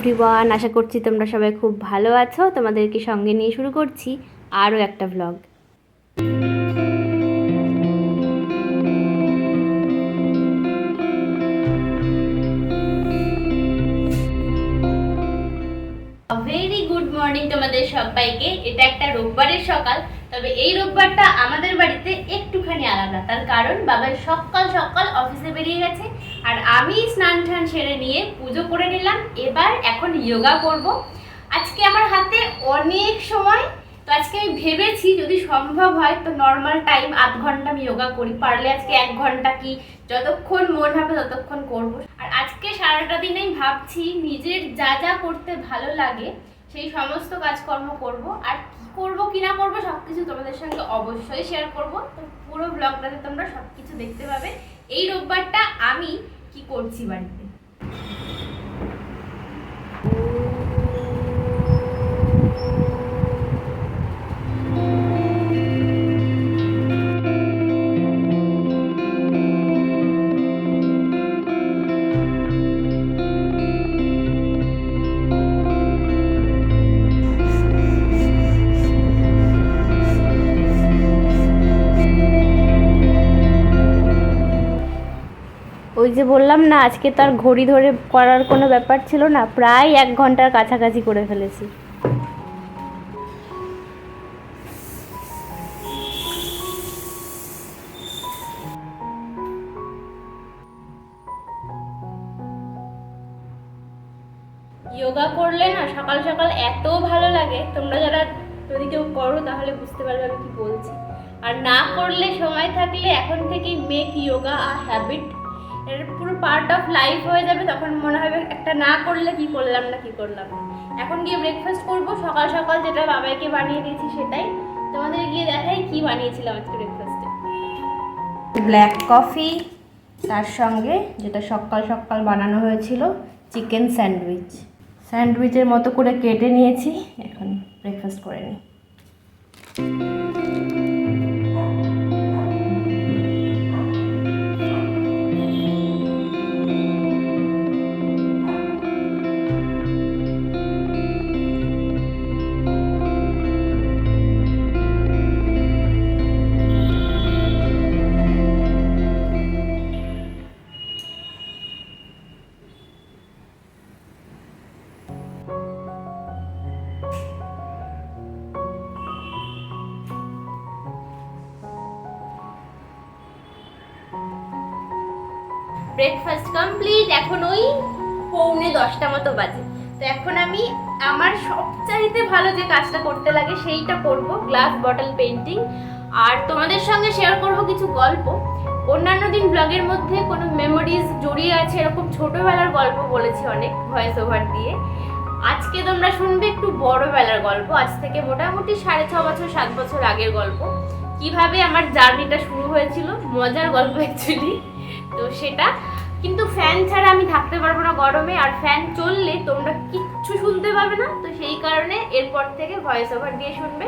Everyone আশা করছি তোমরা সবাই খুব ভালো আছো। তোমাদেরকে সঙ্গে নিয়ে শুরু করছি আরও একটা ভ্লগ ভেরি গুড মর্নিং তোমাদের সবাইকে। এটা একটা রোববারের সকাল, তবে এই রোববারটা আমাদের বাড়িতে একটুখানি আলাদা। তার কারণ বাবা সকাল সকাল অফিসে বেরিয়ে গেছে। আর আমি স্নান টান সেরে নিয়ে পুজো করে নিলাম। এবার এখন যোগা করব। আজকে আমার হাতে অনেক সময়, তো আজকে আমি ভেবেছি যদি সম্ভব হয়, তো নর্মাল টাইম আধ ঘণ্টা আমি যোগা করি। পারলে আজকে এক ঘণ্টা কি? যতক্ষণ মন হবে ততক্ষণ করব। আর আজকে সারাটা দিন আমি ভাবছি, নিজের যা যা করতে ভালো লাগে, সেই সমস্ত কাজকর্ম করব। আর কি করব, কি না করব সব কিছু তোমাদের সঙ্গে অবশ্যই শেয়ার করব। তো পুরো ব্লগটাতে তোমরা সব কিছু দেখতে পাবে। এই রোববারটা আমি কি করছি বাড়িতে ওই যে বললাম না, আজকে তার ঘড়ি ধরে করার কোনো ব্যাপার ছিল না, প্রায় এক ঘণ্টার কাছাকাছি করে ফেলেছি। যোগা করলে না সকাল সকাল এত ভালো লাগে, তোমরা যারা যদি কেউ করো তাহলে বুঝতে পারবে আমি কি বলছি। আর না করলে সময় থাকলে এখন থেকেই মেক যোগা আ হ্যাবিট এর পুরো পার্ট অফ লাইফ হয়ে যাবে, তখন মনে হবে একটা না করলে কি করলাম না কি করলাম। এখন গিয়ে ব্রেকফাস্ট করব, সকাল সকাল যেটা বাবাইকে বানিয়ে দিয়েছি সেটাই। তোমাদের গিয়ে দেখাই কি বানিয়েছিলাম আজকে ব্রেকফাস্টে ব্ল্যাক কফি তার সঙ্গে যেটা সকাল সকাল বানানো হয়েছিল চিকেন স্যান্ডউইচ স্যান্ডউইচের মতো করে কেটে নিয়েছি, এখন ব্রেকফাস্ট করে নিই। এখন ওই পৌনে দশটা মতো বাজে। তো এখন আমি আমার সবচাইতে ভালো যে কাজটা করতে লাগে সেইটা করব, গ্লাস, বটল পেন্টিং আর তোমাদের সঙ্গে শেয়ার করব কিছু গল্প। অন্যান্য দিন ব্লগের মধ্যে কোনো মেমোরিজ জড়িয়ে আছে এরকম ছোটোবেলার গল্প বলেছি অনেক ভয়েস ওভার দিয়ে। আজকে তোমরা শুনবে একটু বড়বেলার গল্প, আজ থেকে মোটামুটি সাড়ে ছ বছর, সাত বছর আগের গল্প। কীভাবে আমার জার্নিটা শুরু হয়েছিল, মজার গল্প অ্যাকচুয়ালি তো সেটা, কিন্তু থাকতে পারব না গরমে, আর ফ্যান চললে তোমরা কিচ্ছু শুনতে পাবে না। তো সেই কারণে এরপর থেকে ভয়েস ওভার দিয়ে শুনবে।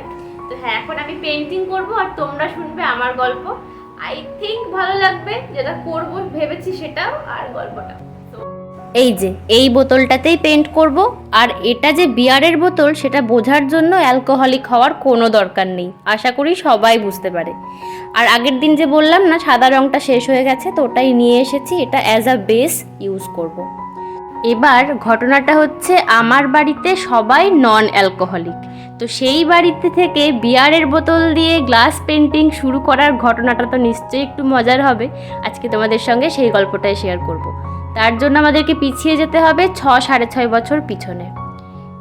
তো হ্যাঁ এখন আমি পেন্টিং করব আর তোমরা শুনবে আমার গল্প। আই থিঙ্ক ভালো লাগবে, যেটা করব ভেবেছি সেটাও, আর গল্পটা। এই যে, এই বোতলটাতেই পেন্ট করব, আর এটা যে বিয়ারের বোতল, সেটা বোঝার জন্য অ্যালকোহলিক হওয়ার কোনো দরকার নেই। আশা করি সবাই বুঝতে পারে। আর আগের দিন যে বললাম না, সাদা রঙটা শেষ হয়ে গেছে, তো ওটাই নিয়ে এসেছি, এটা অ্যাজ আ বেস ইউজ করব। এবার ঘটনাটা হচ্ছে, আমার বাড়িতে সবাই নন অ্যালকোহলিক তো সেই বাড়িতে থেকে বিয়ারের বোতল দিয়ে গ্লাস পেন্টিং শুরু করার ঘটনাটা তো নিশ্চয়ই একটু মজার হবে। আজকে তোমাদের সঙ্গে সেই গল্পটাই শেয়ার করব। তার জন্য আমাদেরকে পিছিয়ে যেতে হবে ছ সাড়ে ছয় বছর পিছনে।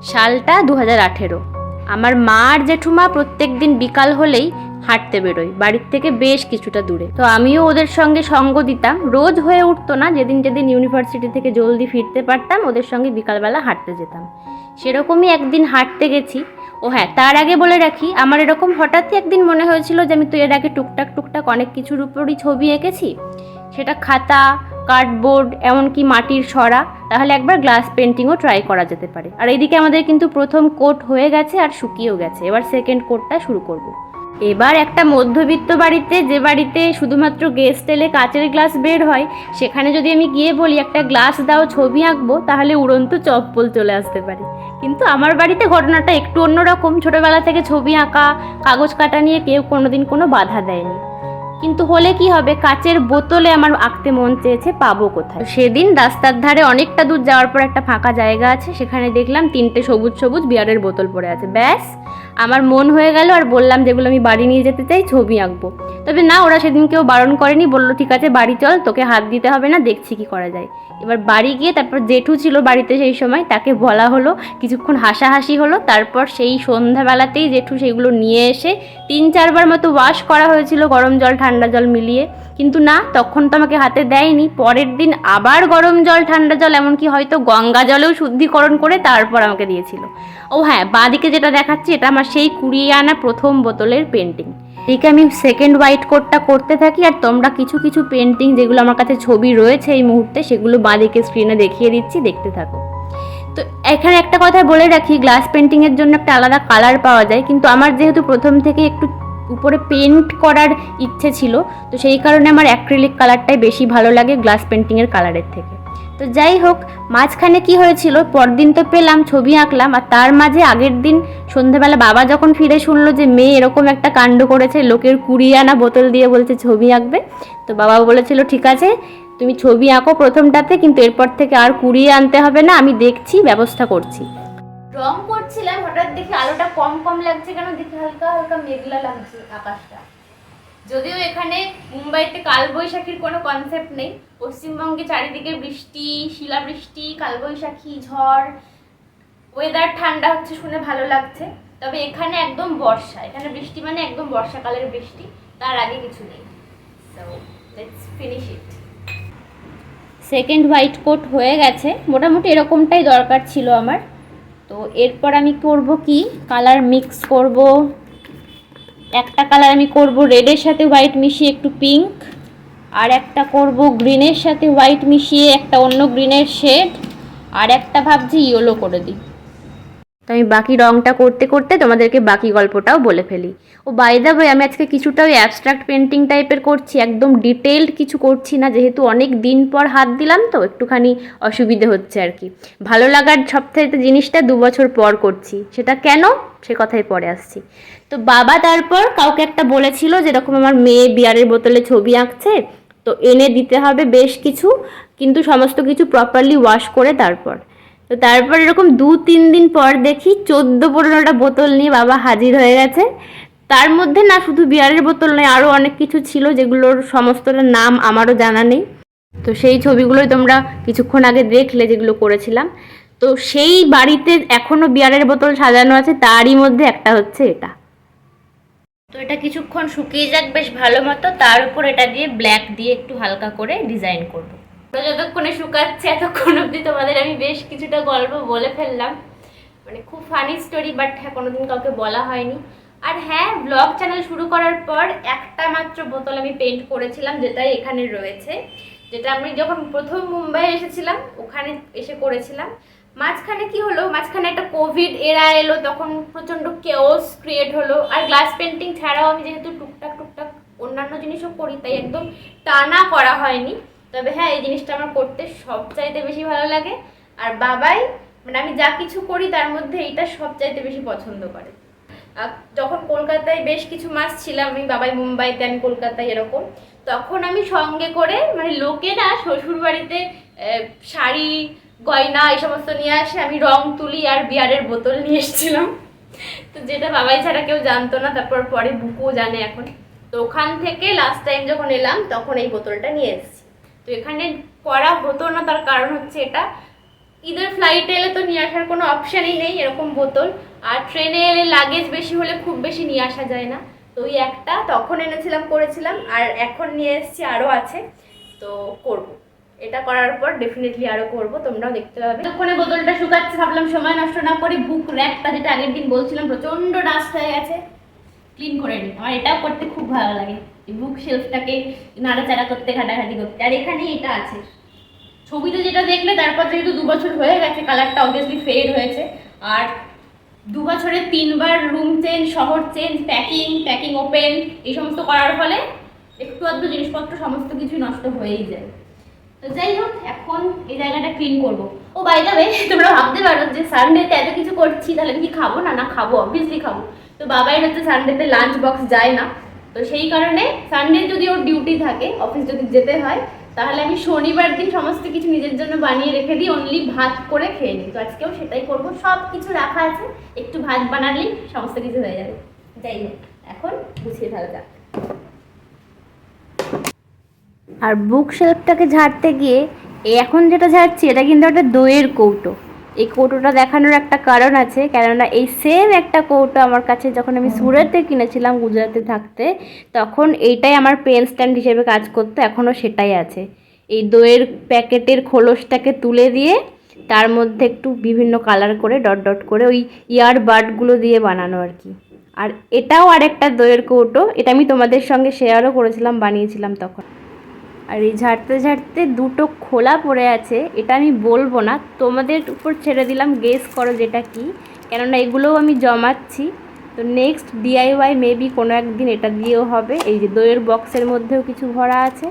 সালটা দু হাজার আঠেরো। আমার মা আর জেঠুমা প্রত্যেক দিন বিকাল হলেই হাঁটতে বেরোয় বাড়ির থেকে বেশ কিছুটা দূরে। তো আমিও ওদের সঙ্গে সঙ্গ দিতাম। রোজ হয়ে উঠতো না, যেদিন যেদিন ইউনিভার্সিটি থেকে জলদি ফিরতে পারতাম, ওদের সঙ্গে বিকালবেলা হাঁটতে যেতাম। সেরকমই একদিন হাঁটতে গেছি। ও হ্যাঁ তার আগে বলে রাখি, আমার এরকম হঠাৎই একদিন মনে হয়েছিল যে আমি তো এর আগে টুকটাক টুকটাক অনেক কিছুর উপরই ছবি এঁকেছি। সেটা খাতা, কার্ডবোর্ড, এমনকি মাটির সরা, তাহলে একবার গ্লাস পেন্টিংও ট্রাই করা যেতে পারে। আর এদিকে আমাদের কিন্তু প্রথম কোট হয়ে গেছে আর শুকিয়েও গেছে। এবার সেকেন্ড কোটটা শুরু করব। এবার একটা মধ্যবিত্ত বাড়িতে, যে বাড়িতে শুধুমাত্র গেস্ট এলে কাচের গ্লাস বের হয়, সেখানে যদি আমি গিয়ে বলি, একটা গ্লাস দাও, ছবি আঁকবো, তাহলে উড়ন্ত চপ্পল চলে আসতে পারে। কিন্তু আমার বাড়িতে ঘটনাটা একটু অন্যরকম। ছোটোবেলা থেকে ছবি আঁকা, কাগজ কাটা নিয়ে কেউ কোনোদিন কোনো বাধা দেয়নি। কিন্তু হলে কি হবে? কাচের বোতলে আমার আঁকতে মন চেয়েছে, পাবো কোথায়? সেদিন রাস্তার ধারে অনেকটা দূর যাওয়ার পর একটা ফাঁকা জায়গা আছে, সেখানে দেখলাম তিনটে সবুজ সবুজ বিয়ারের বোতল পড়ে আছে। ব্যাস, আমার মন হয়ে গেল আর বললাম যেগুলো আমি বাড়ি নিয়ে যেতে চাই ছবি আঁকবো। তবে না, ওরা সেদিন কেউ বারণ করেনি, বলল, ঠিক আছে, বাড়ি চল, তোকে হাত দিতে হবে না, দেখছি কি করা যায়। এবার বাড়ি গিয়ে তারপর জেঠু ছিল বাড়িতে সেই সময়, তাকে বলা হলো, কিছুক্ষণ হাসাহাসি হলো, তারপর সেই সন্ধ্যাবেলাতেই জেঠু সেগুলো নিয়ে এসে তিন চারবার মতো ওয়াশ করা হয়েছিল গরম জল, ঠান্ডা জল মিলিয়ে। কিন্তু না, তখন তো আমাকে হাতে দেয়নি, পরের দিন আবার গরম জল, ঠান্ডা জল, এমনকি হয়তো গঙ্গা জলেও শুদ্ধিকরণ করে তারপর আমাকে দিয়েছিল। ও হ্যাঁ বাঁদিকে যেটা দেখাচ্ছি, এটা আমার সেই কুড়িয়ে আনা প্রথম বোতলের পেন্টিং এদিকে আমি সেকেন্ড হোয়াইট কোটটা করতে থাকি আর তোমরা কিছু কিছু পেন্টিং যেগুলো আমার কাছে ছবি রয়েছে এই মুহূর্তে, সেগুলো বাঁদিকে স্ক্রিনে দেখিয়ে দিচ্ছি, দেখতে থাকো। তো এখানে একটা কথা বলে রাখি গ্লাস পেন্টিংয়ের জন্য একটা আলাদা কালার পাওয়া যায়, কিন্তু আমার যেহেতু প্রথম থেকে একটু উপরে পেন্ট করার ইচ্ছে ছিল, তো সেই কারণে আমার অ্যাক্রিলিক কালারটাই বেশি ভালো লাগে গ্লাস পেন্টিংয়ের কালারের থেকে। তো যাই হোক, মাঝখানে কি হয়েছিল? পরদিন তো পেলাম, ছবি আঁকলাম, আর তার মাঝে আগের দিন সন্ধ্যাবেলা বাবা যখন ফিরে শুনলো যে মেয়ে এরকম একটা কাণ্ড করেছে, লোকের কুড়িয়ে আনা বোতল দিয়ে বলছে, ছবি আঁকবে? তো বাবা বলেছিল, ঠিক আছে, তুমি ছবি আঁকো প্রথমটাতে, কিন্তু এরপর থেকে আর কুড়িয়ে আনতে হবে না, আমি দেখছি, ব্যবস্থা করছি। রং করছিলাম, হঠাৎ দেখি আলোটা কম কম লাগছে কেন? দেখি হালকা হালকা মেঘলা লাগছে আকাশটা। যদিও এখানে মুম্বাইতে কালবৈশাখীর কোনো কনসেপ্ট নেই। পশ্চিমবঙ্গে চারিদিকে বৃষ্টি, শিলাবৃষ্টি, কালবৈশাখী, ঝড় ওয়েদার ঠান্ডা হচ্ছে শুনে ভালো লাগছে। তবে এখানে একদম বর্ষা, এখানে বৃষ্টি মানে একদম বর্ষাকালের বৃষ্টি, তার আগে কিছু নেই। সো সেকেন্ড হোয়াইট কোট হয়ে গেছে, মোটামুটি এরকমটাই দরকার ছিল আমার। তো এরপর আমি করব কি? কালার মিক্স করব। একটা কালার আমি করব রেডের সাথে হোয়াইট মিশিয়ে একটু পিঙ্ক আর একটা করব গ্রিনের সাথে হোয়াইট মিশিয়ে একটা অন্য গ্রিনের শেড আর একটা ভাবছি ইয়েলো করে দিই। তো আমি বাকি রংটা করতে করতে তোমাদেরকে বাকি গল্পটাও বলে ফেলি। ও বাইদা ভাই আমি আজকে কিছুটা ওই অ্যাবস্ট্রাক্ট পেন্টিং টাইপের করছি, একদম ডিটেলড কিছু করছি না, যেহেতু অনেক দিন পর হাত দিলাম তো, একটুখানি অসুবিধে হচ্ছে আর কি। ভালো লাগার সবথেকে জিনিসটা দু বছর পর করছি। সেটা কেন? সে কথাই পরে আসছি। তো বাবা তারপর কাউকে একটা বলেছিল যেরকম আমার মেয়ে বিয়ারের বোতলে ছবি আঁকছে, তো এনে দিতে হবে বেশ কিছু, কিন্তু সমস্ত কিছু প্রপারলি ওয়াশ করে তারপর। তো তারপর এরকম দু, তিন দিন পর দেখি চোদ্দ, পনেরোটা বোতল নিয়ে বাবা হাজির হয়ে গেছে। তার মধ্যে না শুধু বিয়ারের বোতল নয় আরও অনেক কিছু ছিল যেগুলোর সমস্তটার নাম আমারও জানা নেই। তো সেই ছবিগুলোই তোমরা কিছুক্ষণ আগে দেখলে যেগুলো করেছিলাম। তো সেই বাড়িতে এখনও বিয়ারের বোতল সাজানো আছে, তারই মধ্যে একটা হচ্ছে এটা। তো এটা কিছুক্ষণ শুকিয়ে যাক বেশ ভালো মতো, তার উপর এটা দিয়ে ব্ল্যাক দিয়ে একটু হালকা করে ডিজাইন করব। যতক্ষণে শুকাচ্ছে, এতক্ষণ অবধি তোমাদের আমি বেশ কিছুটা গল্প বলে ফেললাম। মানে খুব ফানি স্টোরি বাট হ্যাঁ কোনোদিন কাউকে বলা হয়নি। আর হ্যাঁ ব্লগ চ্যানেল শুরু করার পর একটা মাত্র বোতল আমি পেন্ট করেছিলাম, যেটাই এখানে রয়েছে। যেটা আমি যখন প্রথম মুম্বাই এসেছিলাম, ওখানে এসে করেছিলাম। মাঝখানে কি হলো, মাঝখানে একটা কোভিড এরা এলো, তখন প্রচণ্ড কেওস ক্রিয়েট হলো। আর গ্লাস পেন্টিং ছাড়াও আমি যেহেতু টুকটাক টুকটাক অন্যান্য জিনিসও করি, তাই একদম টানা করা হয়নি। তবে হ্যাঁ এই জিনিসটা আমার করতে সবচাইতে বেশি ভালো লাগে। আর বাবাই মানে আমি যা কিছু করি তার মধ্যে এইটা সবচাইতে বেশি পছন্দ করে। যখন কলকাতায় বেশ কিছু মাস ছিলাম, আমি বাবাই মুম্বাইতে, আমি কলকাতায় এরকম, তখন আমি সঙ্গে করে মানে লোকেরা শ্বশুর বাড়িতে শাড়ি, গয়না এই সমস্ত নিয়ে আসে, আমি রং তুলি আর বিয়ারের বোতল নিয়ে এসেছিলাম। তো যেটা বাবাই ছাড়া কেউ জানতো না, তারপর পরে বুকুও জানে এখন। তো ওখান থেকে লাস্ট টাইম যখন এলাম, তখন এই বোতলটা নিয়ে এসেছি। তো এখানে করা হতো না, তার কারণ হচ্ছে এটা। ঈদের ফ্লাইটে এলে তো নিয়ে আসার কোনো অপশানই নেই, এরকম বোতল। আর ট্রেনে এলে লাগেজ বেশি হলে খুব বেশি নিয়ে আসা যায় না। তো ওই একটা তখন এনেছিলাম, করেছিলাম, আর এখন নিয়ে এসেছি আরও আছে। তো করব। এটা করার পর ডেফিনেটলি আরও করব, তোমরাও দেখতে পাবে। ততক্ষণে বোতলটা শুকাচ্ছে, ভাবলাম সময় নষ্ট না করে বুক র্যাকটা যেটা আগের দিন বলছিলাম, প্রচণ্ড ডাস্ট হয়ে গেছে। ক্লিন করে নিই। আমার এটাও করতে খুব ভালো লাগে। বুক শেলফটাকে নাড়াচাড়া করতে, ঘাটাঘাটি করতে। আর এখানে এটা আছে। ছবিতে যেটা দেখলে, তারপর যেহেতু দু বছর হয়ে গেছে কালারটা অবভিয়াসলি ফেড হয়েছে। আর দু বছরে তিনবার রুম চেঞ্জ শহর চেঞ্জ প্যাকিং প্যাকিং ওপেন এই সমস্ত করার ফলে একটু আধটু জিনিসপত্র, সমস্ত কিছু নষ্ট হয়েই যায়। তো যাই হোক, এখন এই জায়গাটা ক্লিন করব। ও বাই দা যাবে তোমরা ভাবতে পারো যে সানডেতে এত কিছু করছি, তাহলে কি খাব? না না, খাব অবভিয়াসলি খাব। তো বাবাই হচ্ছে সানডেতে লাঞ্চ বক্স যায় না। তো সেই কারণে সানডে যদি ওর ডিউটি থাকে অফিস যদি যেতে হয়, তাহলে আমি শনিবার দিন সমস্ত কিছু নিজের জন্য বানিয়ে রেখে দিই অনলি ভাত করে খেয়ে নিই। তো আজকেও সেটাই করব। সব কিছু রাখা আছে, একটু ভাত বানালেই সমস্ত কিছু হয়ে যাবে। যাই হোক, এখন গুছিয়ে ফেলা যাক। আর বুক শেলফটাকে ঝাড়তে গিয়ে এখন যেটা ঝাড়ছি, এটা কিন্তু একটা দইয়ের কৌটো। এই কৌটোটা দেখানোর একটা কারণ আছে কেননা এই সেম একটা কৌটো আমার কাছে যখন আমি সুরাতে কিনেছিলাম গুজরাতে থাকতে তখন এইটাই আমার পেন স্ট্যান্ড হিসেবে কাজ করতো এখনও সেটাই আছে। এই দইয়ের প্যাকেটের খোলসটাকে তুলে দিয়ে তার মধ্যে একটু বিভিন্ন কালার করে ডট ডট করে ওই ইয়ার বাডগুলো দিয়ে বানানো আর কি। আর এটাও আরেকটা দইয়ের কৌটো এটা আমি তোমাদের সঙ্গে শেয়ারও করেছিলাম বানিয়েছিলাম তখন। আর এই ঝাড়তে ঝাড়তে দুটো খোলা পড়ে আছে, এটা আমি বলব না। তোমাদের উপর ছেড়ে দিলাম গেস করো যেটা কি। কেননা এগুলোও আমি জমাচ্ছি। তো নেক্সট ডিআইওয়াই মেবি কোনো একদিন এটা দিয়েও হবে। এই যে দইয়ের বক্সের মধ্যেও কিছু ভরা আছে।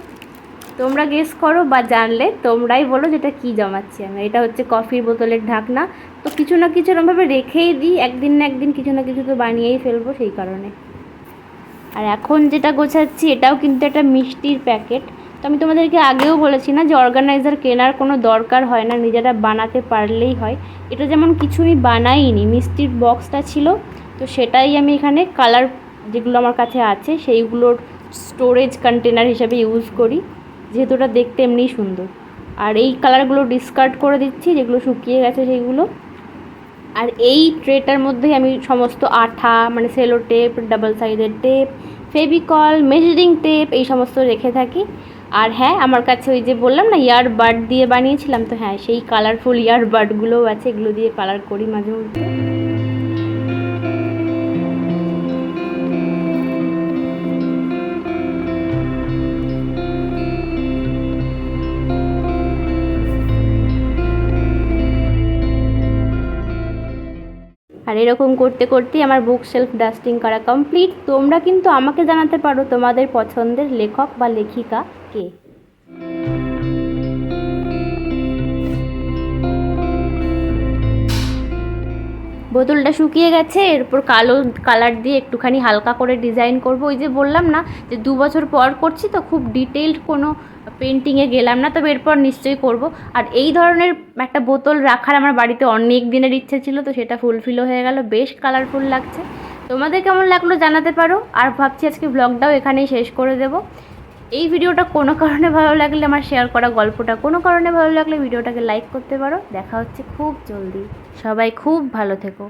তোমরা গেস করো বা জানলে, তোমরাই বলো যেটা কি জমাচ্ছি আমি এটা হচ্ছে কফির বোতলের ঢাকনা। তো কিছু না কিছু এরকমভাবে রেখেই দিই, একদিন না একদিন কিছু না কিছু তো বানিয়েই ফেলব সেই কারণে। আর এখন যেটা গোছাচ্ছি, এটাও কিন্তু একটা মিষ্টির প্যাকেট তো আমি তোমাদেরকে আগেও বলেছি না যে অর্গানাইজার কেনার কোনো দরকার হয় না, নিজেরা বানাতে পারলেই হয়। এটা যেমন কিছু আমি বানাইনি, মিষ্টির বক্সটা ছিল, তো সেটাই আমি এখানে কালার যেগুলো আমার কাছে আছে, সেইগুলোর স্টোরেজ কন্টেনার হিসেবে ইউজ করি। যেহেতু ওটা দেখতে এমনিই সুন্দর। আর এই কালারগুলো ডিসকার্ড করে দিচ্ছি, যেগুলো শুকিয়ে গেছে সেইগুলো। আর এই ট্রেটার মধ্যেই আমি সমস্ত আঠা মানে সেলো টেপ ডাবল সাইজের টেপ ফেভিকল মেজারিং টেপ এই সমস্ত রেখে থাকি। আর হ্যাঁ আমার কাছে ওই যে বললাম না ইয়ার বাড দিয়ে বানিয়েছিলাম, তো হ্যাঁ সেই কালারফুল ইয়ার বাডগুলোও আছে, এগুলো দিয়ে কালার করি মাঝে মধ্যে। এরকম করতে করতেই আমার বুক সেলফ ডাস্টিং করা কমপ্লিট তোমরা কিন্তু আমাকে জানাতে পারো তোমাদের পছন্দের লেখক বা লেখিকা কে। বোতলটা শুকিয়ে গেছে, এরপর কালো কালার দিয়ে একটুখানি হালকা করে ডিজাইন করব। ওই যে বললাম না যে দু বছর পর করছি তো খুব ডিটেলড কোনো পেন্টিংয়ে গেলাম না, তবে এরপর নিশ্চয়ই করব। আর এই ধরনের একটা বোতল রাখার আমার বাড়িতে অনেক দিনের ইচ্ছে ছিল, তো সেটা ফুলফিলও হয়ে গেল, বেশ কালারফুল লাগছে। তোমাদের কেমন লাগল জানাতে পারো, আর ভাবছি আজকে ব্লগটাও এখানেই শেষ করে দেবো। এই ভিডিওটা কোনো কারণে ভালো লাগলে আমার শেয়ার করা গল্পটা, কোনো কারণে ভালো লাগলে ভিডিওটাকে লাইক করতে পারো। দেখা হচ্ছে খুব জলদি। সবাই খুব ভালো থেকো।